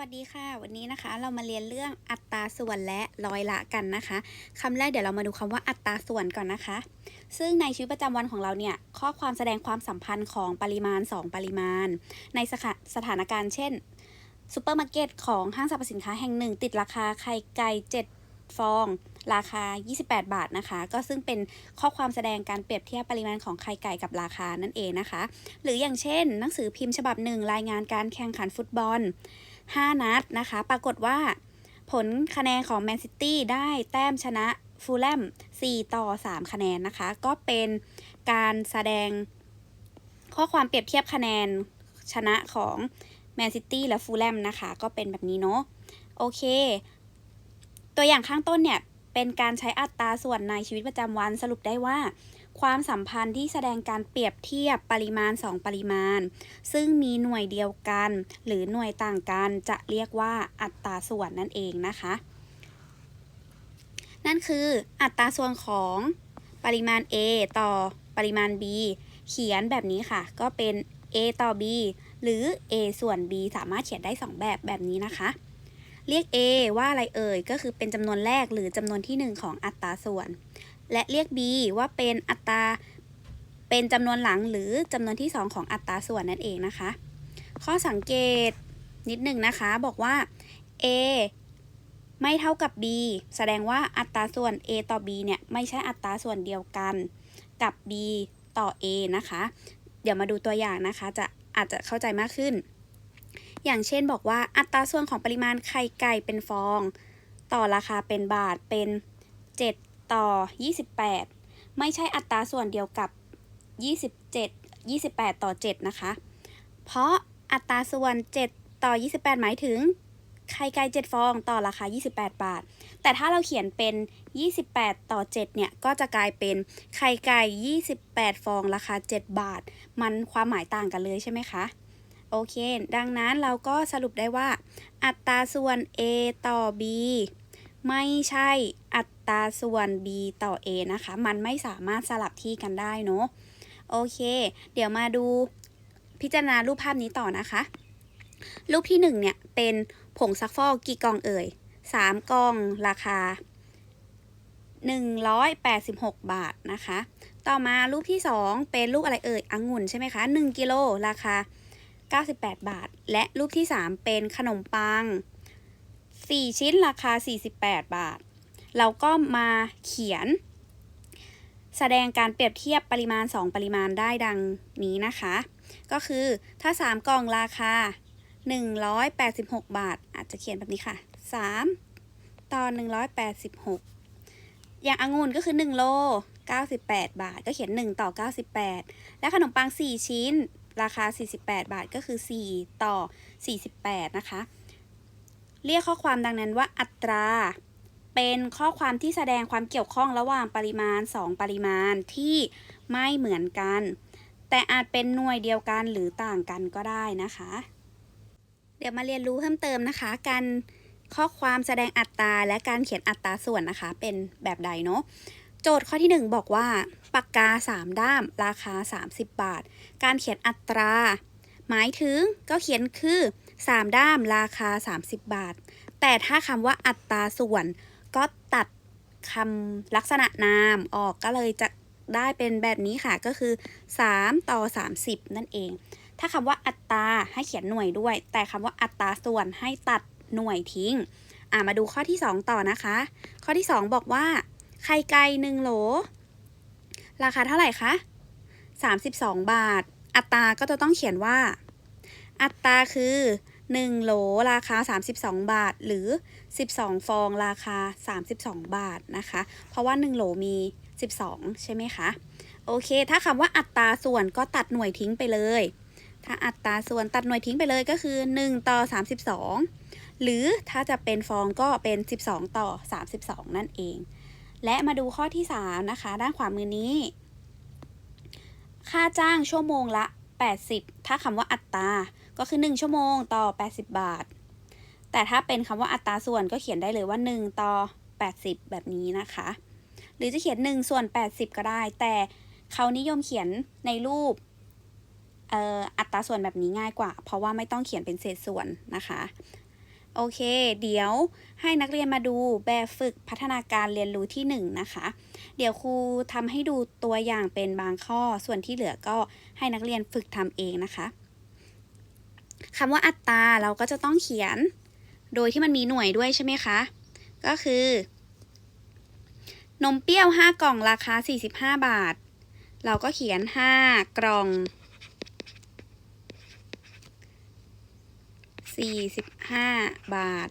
วัสดีค่ะ วันนี้นะคะเรามาเรียนเรื่องอัตราส่วนและร้อยละกันนะคะคำแรกเดี๋ยวเรามาดูคำว่าอัตราส่วนก่อนนะคะ ซึ่งในชีวิตประจำวันของเราเนี่ยข้อความแสดงความสัมพันธ์ของปริมาณ 2 ปริมาณ ในสถาสถานการณ์เช่นซูเปอร์มาร์เก็ตของห้างสรรพสินค้าแห่งหนึ่ง ติดราคาไข่ไก่7ฟอง ราคา 28 บาทนะคะ ก็ซึ่งเป็นข้อความแสดงการเปรียบเทียบปริมาณของไข่ไก่กับราคานั่นเองนะคะ หรืออย่างเช่น หนังสือพิมพ์ฉบับหนึ่งรายงานการแข่งขันฟุตบอล 5 นัดนะคะ ปรากฏว่าผลคะแนนของแมนซิตี้ได้แต้มชนะฟูลแลม4 ต่อ 3 คะแนนนะคะ ก็เป็นการแสดงข้อความเปรียบเทียบคะแนนชนะของแมนซิตี้และฟูลแลมนะคะ ก็เป็นแบบนี้เนาะโอเค ตัวอย่างข้างต้นเนี่ย เป็นการใช้อัตราส่วนในชีวิตประจำวันสรุปได้ว่า ความสัมพันธ์ที่แสดงการเปรียบเทียบปริมาณ 2 ปริมาณ ซึ่งมีหน่วยเดียวกัน หรือหน่วยต่างกันจะเรียกว่าอัตราส่วนนั่นเองนะคะ นั่นคืออัตราส่วนของปริมาณ A ต่อปริมาณ B เขียนแบบนี้ค่ะ ก็เป็น A ต่อ B หรือ A ส่วน B สามารถเขียนได้ 2 แบบแบบนี้นะคะ เรียก A ว่าอะไรเอ่ย ก็คือเป็นจำนวนแรกหรือจำนวนที่ 1 ของอัตราส่วน และเรียก B ว่าเป็นอัตราเป็นจำนวนหลังหรือจำนวนที่ 2 ของอัตราส่วนนั่นเองนะคะ ข้อสังเกตนิดหนึ่งนะคะบอกว่า A ไม่เท่ากับ B แสดงว่าอัตราส่วน A ต่อ B เนี่ยไม่ใช่อัตราส่วนเดียวกันกับ B ต่อ A นะคะ เดี๋ยวมาดูตัวอย่างนะคะ จะอาจจะเข้าใจมากขึ้น อย่างเช่นบอกว่าอัตราส่วนของปริมาณไข่ไก่เป็นฟอง ต่อราคาเป็นบาทเป็น 7 ต่อ 28 ไม่ใช่อัตราส่วนเดียวกับ 27 28 ต่อ 7 นะคะ เพราะอัตราส่วน 7 ต่อ 28 หมายถึงไข่ไก่7ฟองต่อราคา 28 บาท แต่ถ้าเราเขียนเป็น 28 ต่อ 7 เนี่ย ก็จะกลายเป็นไข่ไก่ 28 ฟองราคา 7 บาท มันความหมายต่างกันเลยใช่ไหมคะ โอเค ดังนั้นเราก็สรุปได้ว่า อัตราส่วน A ต่อ B ไม่ใช่อัตราส่วน b ต่อ a นะคะ มันไม่สามารถสลับที่กันได้เนาะ โอเค เดี๋ยวมาดูพิจารณารูปภาพนี้ต่อนะคะ รูปที่ 1 เนี่ย เป็นผงซักฟอกกี่กล่องเอ่ย 3 กล่องราคา 186 บาทนะคะ ต่อมารูปที่ 2 เป็นลูกอะไรเอ่ยองุ่นใช่ไหมคะ 1 กิโลราคา 98 บาท และรูปที่ 3 เป็นขนมปัง 4 ชิ้นราคา 48 บาท เราก็มาเขียน แสดงการเปรียบเทียบปริมาณ 2 ปริมาณได้ดังนี้นะคะ ก็คือถ้า 3 กล่องราคา 186 บาท อาจจะเขียนแบบนี้ค่ะ 3 ต่อ 186 อย่างองุ่นก็คือ 1 โล 98 บาท ก็เขียน 1 ต่อ 98 และขนมปัง 4 ชิ้นราคา 48 บาทก็คือ 4 ต่อ 48 นะคะ เรียกข้อความดังนั้นว่าอัตรา เป็นข้อความที่แสดงความเกี่ยวข้องระหว่างปริมาณ 2 ปริมาณที่ไม่เหมือนกัน แต่อาจเป็นหน่วยเดียวกันหรือต่างกันก็ได้นะคะ เดี๋ยวมาเรียนรู้เพิ่มเติมนะคะการข้อความแสดงอัตราและการเขียนอัตราส่วนนะคะ เป็นแบบใดเนาะโจทย์ข้อที่ 1 บอกว่าปากกา 3 ด้าม ราคา 30 บาท การเขียนอัตรา หมายถึงก็เขียนคือ 3 ด้ามราคา 30 บาท แต่ถ้าคำว่าอัตราส่วนก็ตัดคำลักษณะนามออกก็เลยจะได้เป็นแบบนี้ค่ะก็คือ 3 ต่อ 30 นั่นเอง ถ้าคำว่าอัตราให้เขียนหน่วยด้วย แต่คำว่าอัตราส่วนให้ตัดหน่วยทิ้ง อ่ามาดูข้อที่ 2 ต่อนะคะ ข้อที่ 2 บอกว่า ไข่ไก่1โหล ราคาเท่าไหร่คะ 32 บาท อัตราก็จะต้องเขียนว่า อัตราคือ 1โหลราคา 32 บาท หรือ 12 ฟองราคา 32 บาทนะคะ เพราะว่า 1โหลมี 12 ใช่ไหมคะ โอเค ถ้าคำว่าอัตราส่วนก็ตัดหน่วยทิ้งไปเลย ถ้าอัตราส่วนตัดหน่วยทิ้งไปเลยก็คือ 1 ต่อ 32 หรือถ้าจะเป็นฟองก็เป็น 12 ต่อ 32 นั่นเอง และมาดูข้อที่ 3 นะคะ ด้านขวามือนี้ ค่าจ้างชั่วโมงละ 80 ถ้าคำว่าอัตรา ก็คือ 1 ชั่วโมงต่อ 80 บาท แต่ถ้าเป็นคำว่าอัตราส่วนก็เขียนได้เลยว่า 1 ต่อ 80 แบบนี้นะคะ หรือจะเขียน 1 ส่วน 80 ก็ได้ แต่เขานิยมเขียนในรูปอัตราส่วนแบบนี้ง่ายกว่า เพราะว่าไม่ต้องเขียนเป็นเศษส่วนนะคะ โอเค เดี๋ยวให้นักเรียนมาดูแบบฝึกพัฒนาการเรียนรู้ที่1นะคะ เดี๋ยวครูทำให้ดูตัวอย่างเป็นบางข้อ ส่วนที่เหลือก็ให้นักเรียนฝึกทำเองนะคะ คำว่าอัตราเราก็จะต้องเขียนโดยที่มันมีหน่วยด้วยใช่ไหมคะ ก็คือ นมเปรี้ยว 5 กล่องราคา 45 บาท เราก็เขียน 5 กล่อง 45 บาท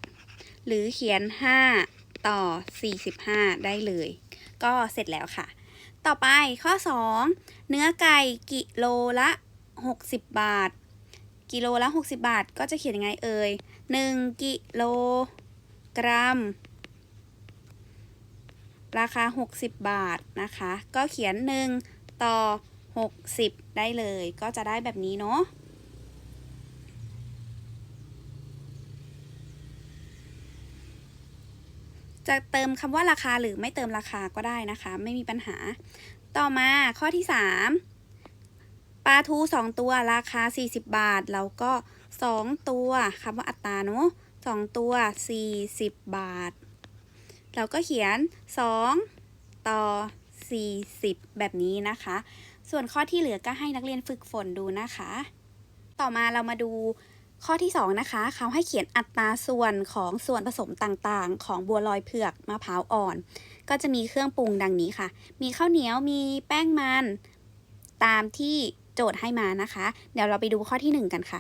หรือเขียน 5 ต่อ 45 ได้เลย ก็เสร็จแล้วค่ะ ต่อไปข้อ 2 เนื้อไก่กิโลละ 60 บาท กิโลละ 60 บาท ก็จะเขียนยังไงเอ่ย 1 กิโลกรัม ราคา 60 บาทนะคะ ก็เขียน 1 ต่อ 60 ได้เลย ก็จะได้แบบนี้เนาะจะเติมคำว่าราคาหรือไม่เติมราคาก็ได้นะคะ ไม่มีปัญหา ต่อมาข้อที่ 3 ลาทู2ตัวราคา 40 บาท แล้วก็2ตัวคำว่าอัตราเนาะ2ตัว 40 บาท เราก็เขียน 2 ต่อ 40 แบบนี้นะคะ ส่วนข้อที่เหลือก็ให้นักเรียนฝึกฝนดูนะคะ ต่อมาเรามาดูข้อที่ 2 นะคะ เขาให้เขียนอัตราส่วนของส่วนผสมต่างๆ ของบัวลอยเผือกมะพร้าวอ่อน ก็จะมีเครื่องปรุงดังนี้ค่ะ มีข้าวเหนียวมีแป้งมัน ตามที่ โจทย์ให้มานะคะ เดี๋ยวเราไปดูข้อที่ 1 กันค่ะ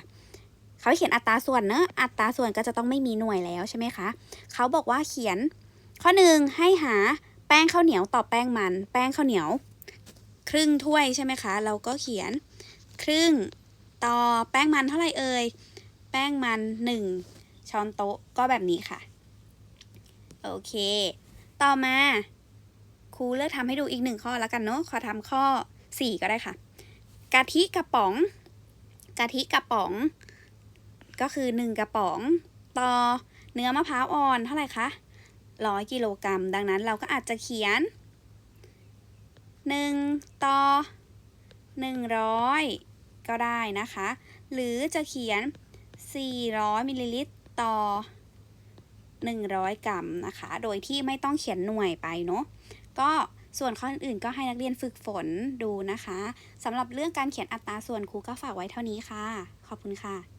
เขาเขียนอัตราส่วนเนอะอัตราส่วนก็จะต้องไม่มีหน่วยแล้วใช่ไหมคะเขาบอกว่าเขียนข้อหนึ่งให้หาแป้งข้าวเหนียวต่อแป้งมัน แป้งข้าวเหนียว ครึ่งถ้วยใช่ไหมคะ เราก็เขียนครึ่งต่อแป้งมันเท่าไหร่เอ่ยแป้งมันหนึ่งช้อนโต๊ะก็แบบนี้ค่ะ โอเค ต่อมาครูเลือกทำให้ดูอีกหนึ่งข้อแล้วกันเนาะขอทำข้อ 4 ก็ได้ค่ะ กะทิกระป๋อง กะทิกระป๋อง ก็คือ 1 กระป๋อง ต่อเนื้อมะพร้าวอ่อนเท่าไหร่คะร้อยกิโลกรัม ดังนั้นเราก็อาจจะเขียน 1 ต่อ 100 ก็ได้นะคะ หรือจะเขียน 400 มิลลิลิตรต่อ 100 กรัมนะคะ โดยที่ไม่ต้องเขียนหน่วยไปเนาะก็ ส่วนข้ออื่นๆก็ให้นักเรียนฝึกฝนดูนะคะสำหรับเรื่องการเขียนอัตราส่วนครูก็ฝากไว้เท่านี้ค่ะ ขอบคุณค่ะ